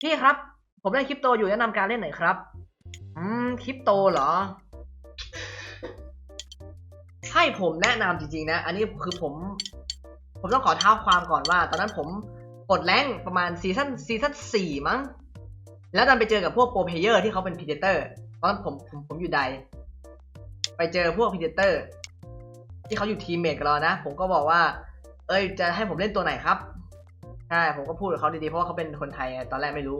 พี่ครับ ผมเล่นคริปโตอยู่แนะนำการเล่นหน่อยครับ อืมคริปโตเหรอ ให้ผมแนะนำจริงๆนะ อันนี้คือผม ผมต้องขอเท้าความก่อนว่า ตอนนั้นผมกดแรงประมาณซีซั่นซีซั่นสี่มั้ง แล้วดันไปเจอกับพวกโปรเพเยอร์ที่เขาเป็นพีเดเตอร์ตอนนั้นผมผมผมอยู่ใด ไปเจอพวกพีเดเตอร์ที่เขาอยู่ทีมเมทกับเรานะ ผมก็บอกว่า เอ้ยจะให้ผมเล่นตัวไหนครับ ใช่ผมก็พูดกับเขาดีๆเพราะว่าเขาเป็นคนไทยไงตอนแรกไม่รู้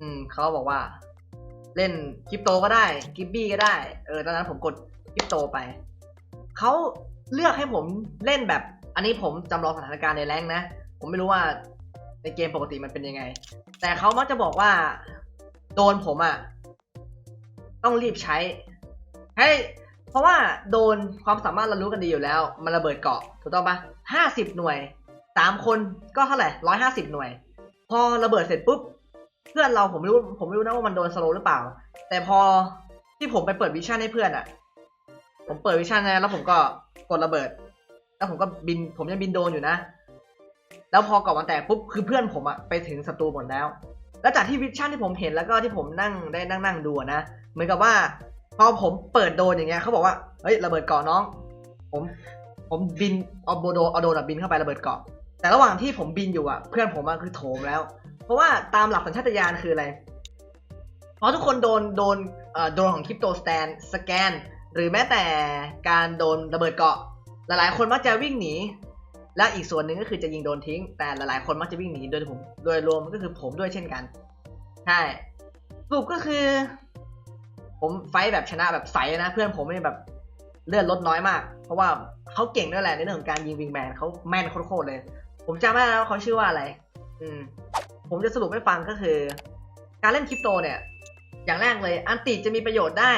อืมเขาบอกว่า เล่นคริปโตก็ได้กิบบี้ก็ได้ เออตอนนั้นผมกดคริปโตไปเขาเลือกให้ผมเล่นแบบ อันนี้ผมจำลองสถานการณ์ในแรงนะผมไม่รู้ว่าในเกมปกติมันเป็นยังไง แต่เขามักจะบอกว่า โดนผมอะ่ะ ต้องรีบใช้ให้เพราะว่าโดนความสามารถเรารู้กันดีอยู่แล้ว มันระเบิดเกาะถูกต้องปะห้าสิบหน่วย สามคนก็เท่าไหร่ร้อยห้าสิบหน่วย พอระเบิดเสร็จปุ๊บ เพื่อนเราผมไม่รู้ผมไม่รู้นะว่ามันโดนสโลว์หรือเปล่า แต่พอที่ผมไปเปิดวิชั่นให้เพื่อนอะ่ะผมเปิดวิชั่นนะแล้วผมก็กดระเบิด แล้วผมก็บินผมยังบินโดนอยู่นะ แล้วพอเกาะมันแตกปุ๊บคือเพื่อนผมอะไปถึงศัตรูหมดแล้ว แล้วจากที่วิชั่นที่ผมเห็นแล้วก็ที่ผมนั่งได้นั่งนั่งดูนะเหมือนกับว่าพอผมเปิดโดนอย่างเงี้ยเขาบอกว่าเฮ้ยระเบิดเกาะน้อง ผม ผมบินเอาโบโดเอาโดนอะบินเข้าไประเบิดเกาะ แต่ระหว่างที่ผมบินอยู่อะ เพื่อนผมอะคือโถมแล้ว เพราะว่าตามหลักสัญชาตญาณคืออะไรเพราะทุกคนโดนโดนเอ่อโดนของคริปโตสแตนสแกน หรือแม้แต่การโดนระเบิดเกาะ หลายๆ คนมักจะวิ่งหนี และอีกส่วนหนึ่งก็คือจะยิงโดนทิ้ง แต่หลายๆ คนมักจะวิ่งหนีโดยผมโดยรวมก็คือผมด้วยเช่นกันใช่สรุปก็คือ ผมไฟแบบชนะแบบใสนะ เพื่อนผมไม่แบบเลือดลดน้อยมาก เพราะว่าเขาเก่งด้วยแหละในเรื่องของการยิงวิงแมนเขาแม่นโคตรเลย ผมจำไม่ได้แล้วเขาชื่อว่าอะไร อืม ผมจะสรุปให้ฟังก็คือ การเล่นคริปโตเนี่ย อย่างแรกเลย อันติจะมีประโยชน์ได้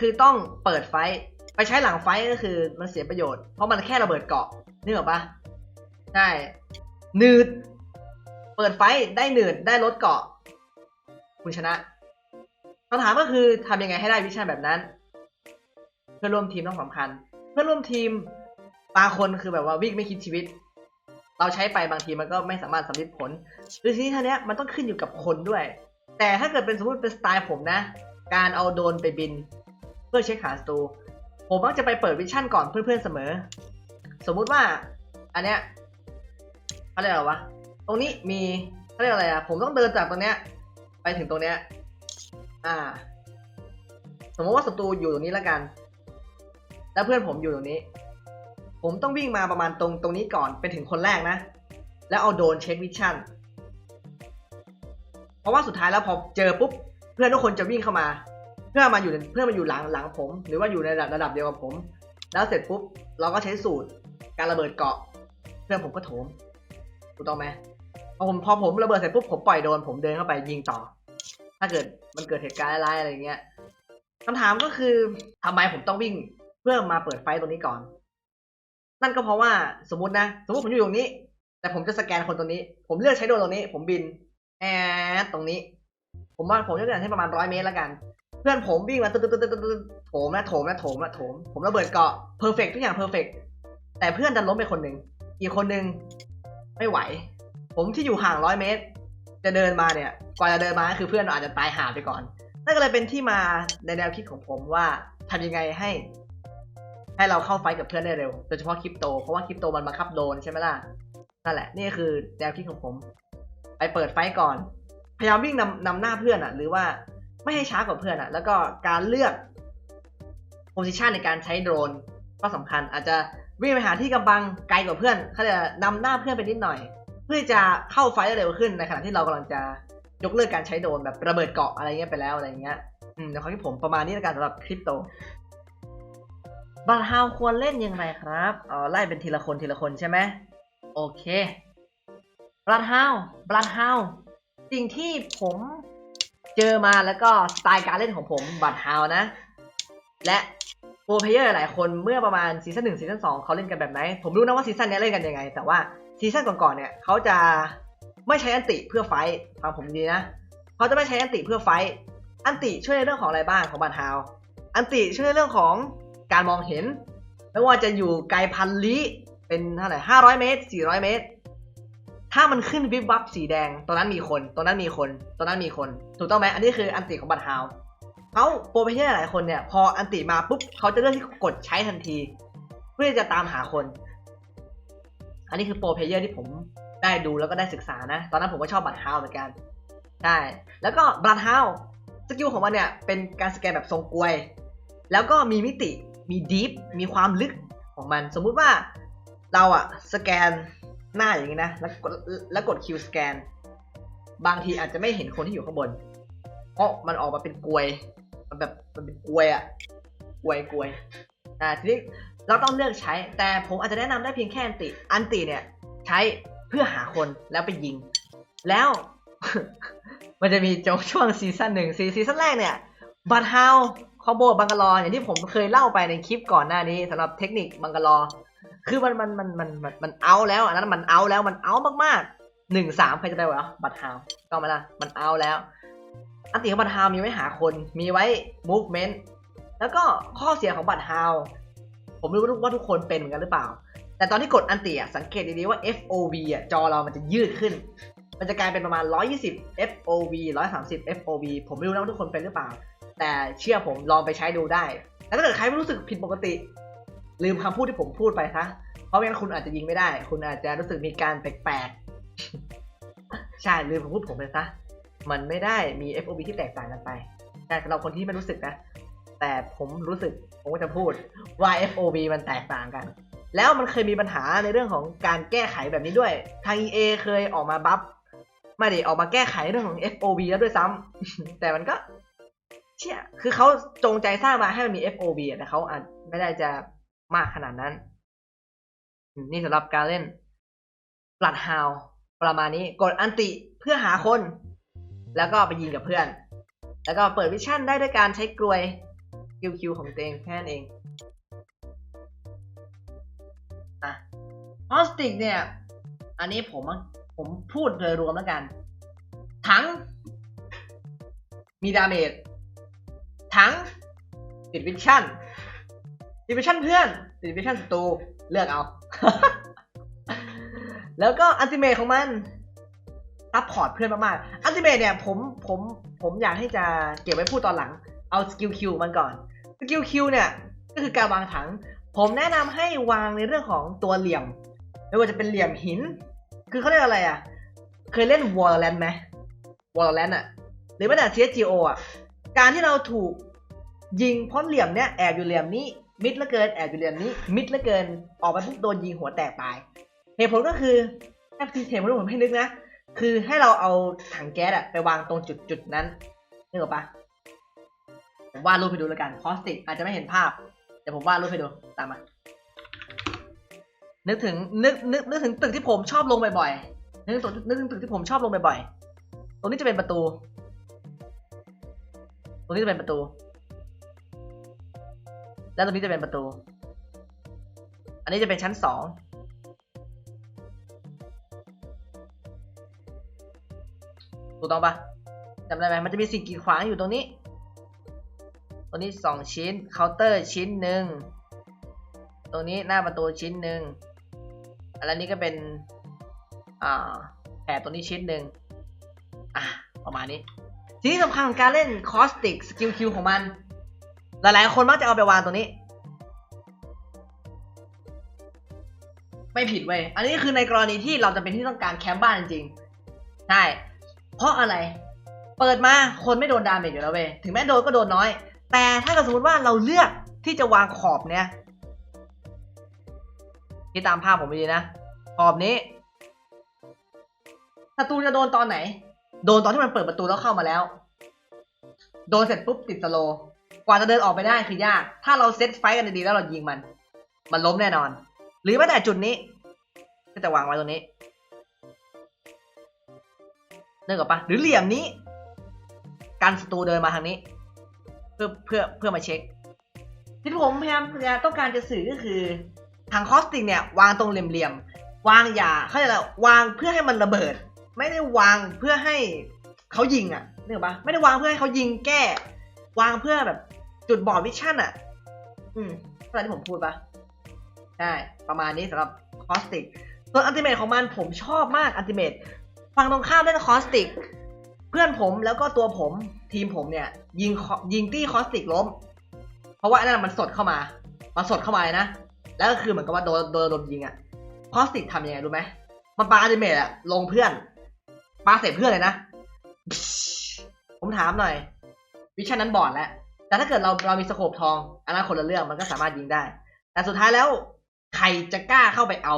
คือต้องเปิดไฟท์ไปใช้หลังไฟท์ก็คือมันเสียประโยชน์ เพราะมันแค่ระเบิดเกาะนึกออกปะใช่หนืด เปิดไฟท์ได้หนืดได้ลดเกาะ คุณชนะคำถามก็คือทำยังไงให้ได้วิชั่นแบบนั้น เพื่อนร่วมทีมต้องสำคัญ เพื่อนร่วมทีมบางคนคือแบบว่าวิ่งไม่คิดชีวิต เราใช้ไปบางทีมันก็ไม่สามารถสำลิดผลหรือทีนี้ท่านี้มันต้องขึ้นอยู่กับคนด้วย แต่ถ้าเกิดเป็นสมมติเป็นสไตล์ผมนะ การเอาโดนไปบิน เพื่อเช็คหาศัตรูผมมักจะไปเปิดวิชั่นก่อนเพื่อนๆเสมอ สมมุติว่า อันเนี้ยเขาเรียกอะไรวะ ตรงนี้มีเขาเรียกอะไรอะผมต้องเดินจากตรงเนี้ย ไปถึงตรงเนี้ย อ่า สมมติว่าศัตรูอยู่ตรงนี้แล้วกัน แล้วเพื่อนผมอยู่ตรงนี้ ผมต้องวิ่งมาประมาณตรงตรงนี้ก่อนเป็นถึงคนแรกนะ แล้วเอาโดนเช็ควิชั่น เพราะว่าสุดท้ายแล้วพอเจอปุ๊บเพื่อนทุกคนจะวิ่งเข้ามา เพื่อมาอยู่เพื่อมาอยู่หลังหลังผม หรือว่าอยู่ในระดับระดับเดียวกับผม แล้วเสร็จปุ๊บเราก็ใช้สูตรการระเบิดเกาะ เพื่อนผมก็โถมถูกต้องไหมพอผมพอผมระเบิดเสร็จปุ๊บผมปล่อยโดนผมเดินเข้าไปยิงต่อ ถ้าเกิดมันเกิดเหตุการณ์ร้ายอะไรอย่างเงี้ยคำถามก็คือทำไมผมต้องวิ่งเพื่อมาเปิดไฟตรงนี้ก่อน นั่นก็เพราะว่าสมมตินะ สมมติผมอยู่ตรงนี้ แต่ผมจะสแกนคนตรงนี้ ผมเลือกใช้โดรนตรงนี้ ผมบินแอดตรงนี้ ผมว่าผมจะเดินให้ประมาณร้อยเมตรแล้วกัน เพื่อนผมวิ่งมาตึ๊ดตึ๊ดตึ๊ดตึ๊ดตึ๊ดโถมนะโถมนะโถมนะโถม ผมระเบิดเกาะเพอร์เฟกทุกอย่างเพอร์เฟกแต่เพื่อนดันล้มไปคนหนึ่งอีกคนหนึ่งไม่ไหว ผมที่อยู่ห่างร้อยเมตร จะเดินมาเนี่ยกว่าจะเดินมาคือเพื่อนอาจจะตายหาไปก่อนนั่นก็เลยเป็นที่มาในแนวคิดของผมว่าทำยังไงให้ ให้เราเข้าไฟกับเพื่อนได้เร็ว โดยเฉพาะคริปโต เพราะว่าคริปโตมันบังคับโดนใช่ไหมล่ะ นั่นแหละ นี่คือแนวคิดของผม ไปเปิดไฟก่อน พยายามวิ่งนำนำหน้าเพื่อนอะ หรือว่าไม่ให้ช้ากว่าเพื่อนอะ แล้วก็การเลือกโพซิชันในการใช้โดรนก็สำคัญ อาจจะวิ่งไปหาที่กำบังไกลกว่าเพื่อนเขาจะนำหน้าเพื่อนไปนิดหน่อย เพื่อจะเข้าไฟได้เร็วขึ้นในขณะที่เรากำลังจะยกเลิกการใช้โดรนแบบระเบิดเกาะอะไรเงี้ยไปแล้วอะไรเงี้ย อืมเดี๋ยวขอที่ผมประมาณนี้แล้วกันสำหรับคริปโต บาร์ฮาวควรเล่นยังไงครับอ๋อไล่เป็นทีละคนทีละคนใช่ไหมโอเคบลัดฮาวบลัดฮาวสิ่งที่ผมเจอมาแล้วก็สไตล์การเล่นของผมบัตฮาวนะ และโปรเพเยอร์หลายคนเมื่อประมาณซีซั่นหนึ่งซีซั่นสองเขาเล่นกันแบบไหน ผมรู้นะว่าซีซั่นนี้เล่นกันยังไง แต่ว่าซีซั่นก่อนๆเนี่ยเขาจะไม่ใช้อันติเพื่อไฟท์ฟังผมดีนะเขาจะไม่ใช้อันติเพื่อไฟท์อันติช่วยในเรื่องของอะไรบ้างของบัตฮาวอันติช่วยในเรื่องของ การมองเห็น ไม่ว่าจะอยู่ไกลพันลี้เป็นเท่าไหร่ห้าร้อยเมตรสี่ร้อยเมตร ถ้ามันขึ้นวิบวับสีแดงตรงนั้นมีคนตรงนั้นมีคนตรงนั้นมีคน ถูกต้องไหมอันนี้คืออันติของบัตรฮาวเขาโปรเพเยอร์หลายคนเนี่ยพออันติมาปุ๊บเขาจะเลือกที่กดใช้ทันที เพื่อจะตามหาคน อันนี้คือโปรเพเยอร์ที่ผมได้ดูแล้วก็ได้ศึกษานะ ตอนนั้นผมก็ชอบบัตรฮาวเหมือนกันใช่แล้วก็บัตรฮาวสกิลของมันเนี่ยเป็นการสแกนแบบทรงกลวย แล้วก็มีมิติ มีดีฟมีความลึกของมัน สมมุติว่าเราอะสแกนหน้าอย่างนี้นะ แล้วกดแล้วกดคิวสแกนบางทีอาจจะไม่เห็นคนที่อยู่ข้างบน เพราะมันออกมาเป็นกลวยมันแบบมันเป็นกลวยอะกลวยกลวยอ่าทีนี้เราต้องเลือกใช้ แต่ผมอาจจะแนะนำได้เพียงแค่อันติ อันติเนี่ยใช้เพื่อหาคนแล้วไปยิง แล้ว มันจะมีช่วงช่วงซีซั่นหนึ่งซีซีซั่นแรกเนี่ยบัตฮาว คอมโบบังกะลออย่างที่ผมเคยเล่าไปในคลิปก่อนหน้านี้สำหรับเทคนิคบังกะลอ คือมันมันมันมันมันมันเอาแล้วอันนั้นมันเอาแล้วมันเอามากๆหนึ่งสามใครจะไปวะบัตฮาวก็มาละมันเอาแล้ว อันติของบัตฮาวมีไว้หาคนมีไว้ movement แล้วก็ข้อเสียของบัตฮาวผมไม่รู้ว่าทุกคนเป็นเหมือนกันหรือเปล่า แต่ตอนที่กดอันติอะสังเกตดีๆว่า FOV อะจอเรามันจะยืดขึ้น มันจะกลายเป็นประมาณ 120 FOV 130 FOV ผมไม่รู้นะว่าทุกคนเป็นหรือเปล่า แต่เชื่อผมลองไปใช้ดูได้ แล้วถ้าเกิดใครไม่รู้สึกผิดปกติ ลืมคำพูดที่ผมพูดไปซะ เพราะไม่งั้นคุณอาจจะยิงไม่ได้ คุณอาจจะรู้สึกมีการแปลกๆ ใช่ ลืมคำพูดผมไปซะ มันไม่ได้มี FOV ที่แตกต่างกันไปแต่สำหรับคนที่ไม่รู้สึกนะ แต่ผมรู้สึก ผมก็จะพูดว่า FOV มันแตกต่างกัน แล้วมันเคยมีปัญหาในเรื่องของการแก้ไขแบบนี้ด้วย ทาง EA เคยออกมาบัฟไม่ได้ออกมาแก้ไขเรื่องของ FOV แล้วด้วยซ้ำแต่มันก็ เชี่ยคือเขาจงใจสร้างมาให้มันมี FOV แต่เขาอาจไม่ได้จะมากขนาดนั้น นี่สำหรับการเล่นปลัดฮาวประมาณนี้กดอันติเพื่อหาคน แล้วก็ไปยิงกับเพื่อน แล้วก็เปิดวิชั่นได้ด้วยการใช้กลวยคิวคิวของตัวเองแค่นั้นเองอะออสติกเนี่ย อันนี้ผมผมพูดโดยรวมแล้วกันถังมีดาเมจ ถังติดวิชั่นติดวิชั่นเพื่อนติดวิชั่นศัตรูเลือกเอา แล้วก็อันติเมทของมันซัพพอร์ตเพื่อนมากๆ อันติเมทเนี่ยผมผมผมอยากให้จะเก็บไว้พูดตอนหลัง เอาสกิลคิวมันก่อน สกิลคิวเนี่ย ก็คือการวางถัง ผมแนะนำให้วางในเรื่องของตัวเหลี่ยม ไม่ว่าจะเป็นเหลี่ยมหิน คือเขาเรียกอะไรอะ เคยเล่น Valorant ไหม Valorant อะ หรือแม้แต่ CSGO อะ การที่เราถูกยิงพราะเหลี่ยมเนี้ยแอบอยู่เหลี่ยมนี้ มิดลือเกินแอบอยู่เหลี่ยมนี้ มิดลือเกินออกไปปุ๊บโดนยิงหัวแตกตายเหตุผลก็คือถ้าที่เหตุผลผมให้นึกนะคือให้เราเอาถังแก๊สอะไปวางตรงจุดจุดนั้นนึกออกปะผมวาดรูปให้ดูแล้วกันคอสติกอาจจะไม่เห็นภาพเดี๋ยวผมวาดรูปให้ดูตามมานึกถึงนึกนึกนึกถึงตึกที่ผมชอบลงบ่อยๆนึกถึงนึกถึงตึกที่ผมชอบลงบ่อยๆตรงนี้จะเป็นประตู รงนี้จะเป็นประตู แล้วตรงนี้จะเป็นประตู อันนี้จะเป็นชั้นสองถูกต้องปะจำได้ไหมมันจะมีสิ่งกีดขวางอยู่ตรงนี้ ตรงนี้สองชิ้น เคาน์เตอร์ชิ้นหนึ่ง ตรงนี้หน้าประตูชิ้นหนึ่งอันนี้ก็เป็น อ่า แผลตรงนี้ชิ้นหนึ่ง อะ ประมาณนี้ ทีนี้สำคัญของการเล่นคอสติกสกิลคิวของมัน หลายๆ คนมักจะเอาไปวางตรงนี้ ไม่ผิดเว้ย อันนี้คือในกรณีที่เราจะเป็นที่ต้องการแคมป์บ้านจริงๆใช่ เพราะอะไร เปิดมาคนไม่โดนดาเมจอยู่แล้วเว้ย ถึงแม้โดนก็โดนน้อย แต่ถ้าเกิดสมมติว่าเราเลือกที่จะวางขอบเนี้ยที่ตามภาพผมไปดีนะ ขอบนี้ศัตรูจะโดนตอนไหน โดนตอนที่มันเปิดประตูแล้วเข้ามาแล้ว โดนเสร็จปุ๊บติดสโล กว่าจะเดินออกไปได้คือยาก ถ้าเราเซตไฟกันดีๆแล้วเรายิงมัน มันล้มแน่นอน หรือแม้แต่จุดนี้ก็จะวางไว้ตรงนี้นึกออกปะหรือเหลี่ยมนี้ การศัตรูเดินมาทางนี้ เพื่อเพื่อเพื่อมาเช็ค ที่ผมพยายามต้องการจะสื่อก็คือทางคอสติกเนี่ย วางตรงเหลี่ยมๆวางอย่าเขาเรียกอะวางเพื่อให้มันระเบิด ไม่ได้วางเพื่อให้เขายิงอะนึกออกปะไม่ได้วางเพื่อให้เขายิงแก้ วางเพื่อแบบจุดบอดวิชั่นอะ อืมเข้าใจที่ผมพูดปะใช่ประมาณนี้สำหรับคอสติกส่วนอันติเมทของมันผมชอบมากอันติเมทฝั่งตรงข้ามเล่นคอสติกเพื่อนผมแล้วก็ตัวผมทีมผมเนี่ย ยิงยิงตี้คอสติกล้ม เพราะว่าอันนั้นมันสดเข้ามามันสดเข้ามาเลยนะ แล้วก็คือเหมือนกับว่าโดนโดนโดนยิงอะคอสติกทำยังไงรู้ไหมมันปาอันติเมทอะลงเพื่อนาใส่เพื่อนเลยนะ ผมถามหน่อย วิชั่นนั้นบอดแล้ว แต่ถ้าเกิดเราเรามีสโคปทองอันนั้นคนละเรื่องมันก็สามารถยิงได้ แต่สุดท้ายแล้ว ใครจะกล้าเข้าไปเอา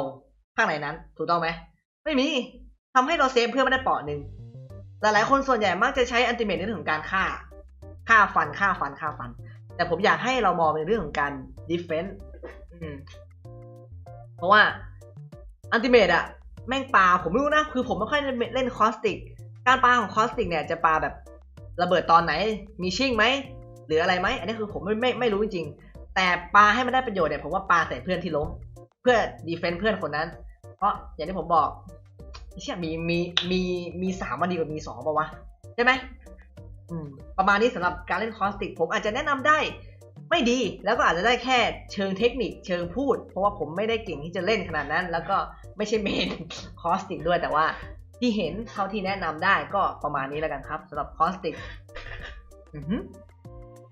ข้างในนั้น ถูกต้องไหม ไม่มีทำให้เราเซฟเพื่อนไม่ได้เปาะหนึ่งหลายๆคนส่วนใหญ่มักจะใช้อันติเมทในเรื่องของการฆ่า ฆ่าฟัน ฆ่าฟัน ฆ่าฟัน แต่ผมอยากให้เรามองในเรื่องของการดิฟเฟนต์เพราะว่าอันติเมทอะ แม่งปาผมไม่รู้นะ คือผมไม่ค่อยเล่นคอสติก การปาของคอสติกเนี่ยจะปาแบบระเบิดตอนไหน มีชิ่งไหมหรืออะไรไหมอันนี้คือผมไม่ไม่ไม่รู้จริงๆ แต่ปาให้มันได้ประโยชน์เนี่ยผมว่าปาใส่เพื่อนที่ล้ม เพื่อดีเฟนต์เพื่อนคนนั้น เพราะอย่างที่ผมบอกเชื่อมีมีมีมีสามมันดีกว่ามีสองป่าวะใช่ไหมมประมาณนี้สำหรับการเล่นคอสติก ผมอาจจะแนะนำได้ ไม่ดีแล้วก็อาจจะได้แค่เชิงเทคนิคเชิงพูด เพราะว่าผมไม่ได้เก่งที่จะเล่นขนาดนั้น แล้วก็ไม่ใช่เมนคอสติกด้วยแต่ว่าที่เห็นเท่าที่แนะนำได้ก็ประมาณนี้แล้วกันครับสำหรับคอสติก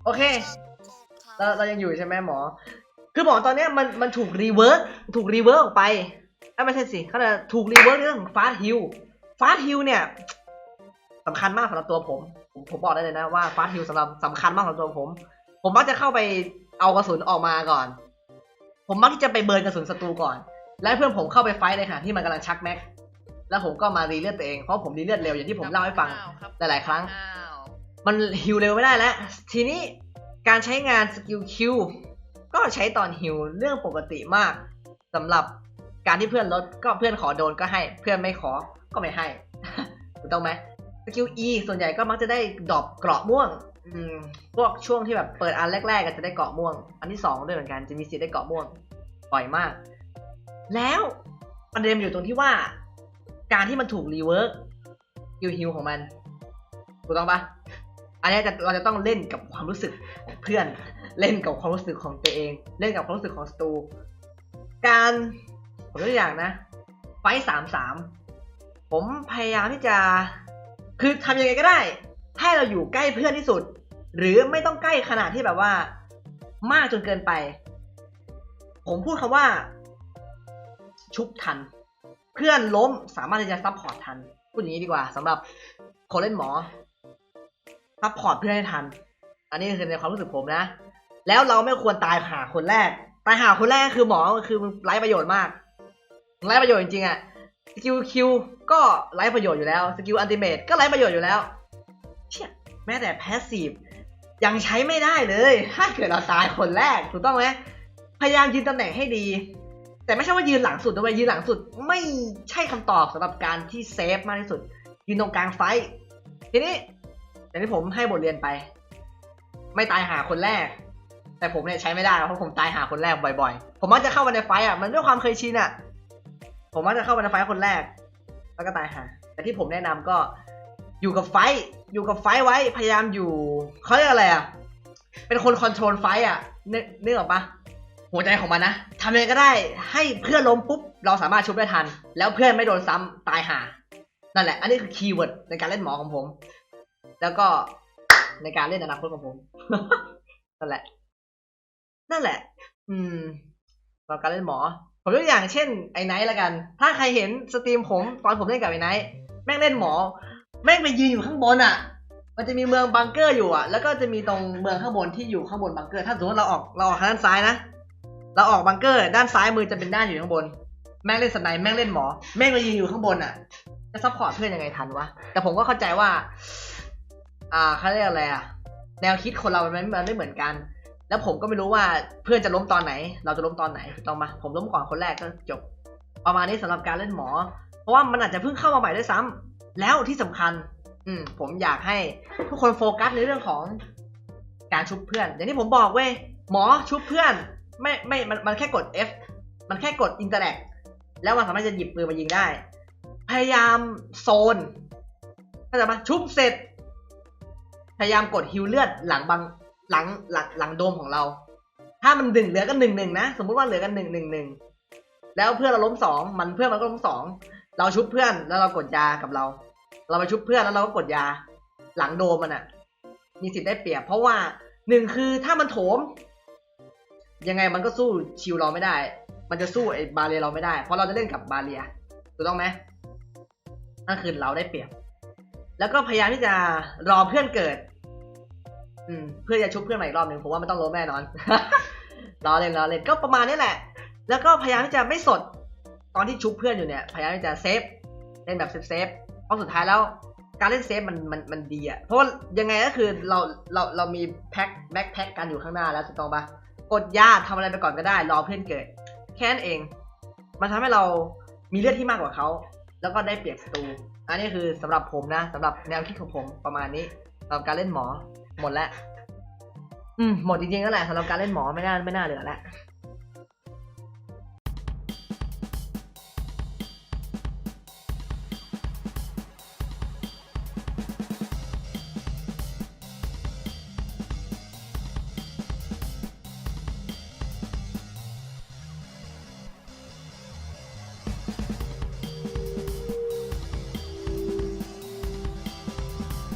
โอเคเราเรายังอยู่ใช่ไหมหมอ คือหมอตอนนี้มันมันถูกรีเวิร์กถูกรีเวิร์กออกไปอไม่ใช่สิเขาจะถูกรีเวิร์กเรื่องของฟาสฮิลฟาสฮิลเนี่ยสำคัญมากสำหรับตัวผมผม ผมบอกได้เลยนะว่าฟาสฮิลสำหรับสำคัญมากสำหรับตัวผม ผมมักจะเข้าไปเอากระสุนออกมาก่อน ผมมักที่จะไปเบิร์นกระสุนศัตรูก่อน แล้วเพื่อนผมเข้าไปไฟท์ในขณะที่มันกำลังชักแม็ก แล้วผมก็มารีเลือดตัวเอง เพราะผมรีเลือดเร็วอย่างที่ผมเล่าให้ฟังหลายๆครั้ง มันฮิวเร็วไม่ได้แล้ว ทีนี้การใช้งานสกิลคิวก็ใช้ตอนฮิวเรื่องปกติมากสำหรับการที่เพื่อนลดก็เพื่อนขอโดนก็ให้ เพื่อนไม่ขอก็ไม่ให้ถูกต้องไหมสกิล E ส่วนใหญ่ก็มักจะได้ดรอปเกราะม่วง พวกช่วงที่แบบเปิดอันแรกๆก็จะได้เกาะม่วง อันที่สองด้วยเหมือนกันจะมีสิทธิ์ได้เกาะม่วงบ่อยมาก แล้วประเด็นมันอยู่ตรงที่ว่า การที่มันถูกรีเวิร์กฮิวฮิวของมันถูกต้องปะอันนี้จะเราจะต้องเล่นกับความรู้สึกของเพื่อน เล่นกับความรู้สึกของตัวเอง เล่นกับความรู้สึกของสตู การผมยกตัวอย่างนะ ไฟสามสามผมพยายามที่จะ คือทำยังไงก็ได้ ให้เราอยู่ใกล้เพื่อนที่สุด หรือไม่ต้องใกล้ขนาดที่แบบว่า มากจนเกินไป ผมพูดคำว่า ชุบทัน เพื่อนล้มสามารถที่จะซับพอร์ตทันพูดอย่างนี้ดีกว่าสำหรับคนเล่นหมอซัพพอร์ตเพื่อนให้ทัน อันนี้คือในความรู้สึกผมนะ แล้วเราไม่ควรตายหาคนแรกตายหาคนแรกคือหมอคือไร้ประโยชน์มากไร้ประโยชน์จริงๆอะสกิลคิวก็ไร้ประโยชน์อยู่แล้ว สกิลอันติเมตก็ไร้ประโยชน์อยู่แล้ว เชี่ยแม้แต่แพสซีฟยังใช้ไม่ได้เลย ถ้าเกิดเราตายคนแรกถูกต้องไหมพยายามยืนตำแหน่งให้ดี แต่ไม่ใช่ว่ายืนหลังสุดนะเว้ยยืนหลังสุดไม่ใช่คำตอบสำหรับการที่เซฟมากที่สุด ยืนตรงกลางไฟทีนี้อย่างที่ผมให้บทเรียนไป ไม่ตายหาคนแรก แต่ผมเนี่ยใช้ไม่ได้เพราะผมตายหาคนแรกบ่อยๆ ผมมักจะเข้ามาในไฟอะมันด้วยความเคยชินอะ ผมมักจะเข้ามาในไฟคนแรก แล้วก็ตายหา แต่ที่ผมแนะนำก็อยู่กับไฟ อยู่กับไฟไว้พยายามอยู่เขาเรียกอะไรอะ เป็นคนคอนโทรลไฟอะนึกนึกออกปะหัวใจของมันนะทำยังไงก็ได้ให้เพื่อนล้มปุ๊บเราสามารถชุบได้ทัน แล้วเพื่อนไม่โดนซ้ำตายห่านั่นแหละ อันนี้คือคีย์เวิร์ดในการเล่นหมอของผม แล้วก็ในการเล่นอนาคตของผมนั่นแหละ นั่นแหละ อืมสำหรับการเล่นหมอ ผมยกตัวอย่างเช่นไอ้ไนท์ละกัน ถ้าใครเห็นสตรีมผมตอนผมเล่นกับไอ้ไนท์แม่งเล่นหมอ แม่งไปยืนอยู่ข้างบนอะ มันจะมีเมืองบังเกอร์อยู่อะ แล้วก็จะมีตรงเมืองข้างบนที่อยู่ข้างบนบังเกอร์ ถ้าสมมติเราออกเราออกทางด้านซ้ายนะ เราออกบังเกอร์ ด้านซ้ายมือจะเป็นด้านอยู่ข้างบน แม่งเล่นสไนแม่งเล่นหมอ แม่งไปยืนอยู่ข้างบนอะ จะซัพพอร์ตเพื่อนยังไงทันวะ แต่ผมก็เข้าใจว่า อ่าเขาเรียกอะไรอะ แนวคิดคนเรามันไม่มันไม่เหมือนกัน แล้วผมก็ไม่รู้ว่าเพื่อนจะล้มตอนไหน เราจะล้มตอนไหนต้องปะผมล้มก่อนคนแรกก็จบ ประมาณนี้สำหรับการเล่นหมอ เพราะว่ามันอาจจะเพิ่งเข้ามาใหม่ด้วยซ้ำ แล้วที่สำคัญ อืมผมอยากให้ทุกคนโฟกัสในเรื่องของการชุบเพื่อน อย่างที่ผมบอกเว้ยหมอชุบเพื่อน ไม่ไม่มันมันแค่กด F มันแค่กดอินเตอร์แ t แล้วมันสามารถจะหยิบปืนมายิงได้ พยายามโซนเข้าใจปะชุบเสร็จ พยายามกดฮิวเลือดหลังบางหลังหลังหลังโดมของเรา ถ้ามันดึงเหลือกันหนึ่งหนึ่งนะ สมมุติว่าเหลือกันหนึ่งหนึ่งหนึ่งแล้วเพื่อนเราล้มสองมันเพื่อนมันก็ล้มสอง เราชุบเพื่อนแล้วเรากดยากับเรา เราไปชุบเพื่อนแล้วเราก็กดยา หลังโดมมันอะมีสิทธิ์ได้เปรียบ เพราะว่าหนึ่งคือถ้ามันโถม ยังไงมันก็สู้ชิวเราไม่ได้ มันจะสู้ไอ้บาเรียเราไม่ได้ เพราะเราจะเล่นกับบาเรียถูกต้องไหมนั่นคือเราได้เปรียบ แล้วก็พยายามที่จะรอเพื่อนเกิด อืม เพื่อจะชุบเพื่อนใหม่อีกรอบหนึ่งผมว่ามันต้องล้มแน่นอนรอเล่นรอเล่นก็ประมาณนี้แหละ แล้วก็พยายามที่จะไม่สด ตอนที่ชุบเพื่อนอยู่เนี่ยพยายามจะเซฟเล่นแบบเซฟเซฟเพราะสุดท้ายแล้วการเล่นเซฟมันมันมันดีอะเพราะว่ายังไงก็คือเราเราเรามีแพ็คแบ็คแพ็คกันอยู่ข้างหน้าแล้วถูกต้องปะกดยาทำอะไรไปก่อนก็ได้ รอเพื่อนเกิด แค่นั้นเอง มันทำให้เรามีเลือดที่มากกว่าเขาแล้วก็ได้เปรียบศัตรูอันนี้คือสำหรับผมนะสำหรับแนวคิดของผมประมาณนี้สำหรับการเล่นหมอหมดแล้ว อืมหมดจริงๆแล้วแหละสำหรับการเล่นหมอไม่น่าไม่น่าเหลือแล้ว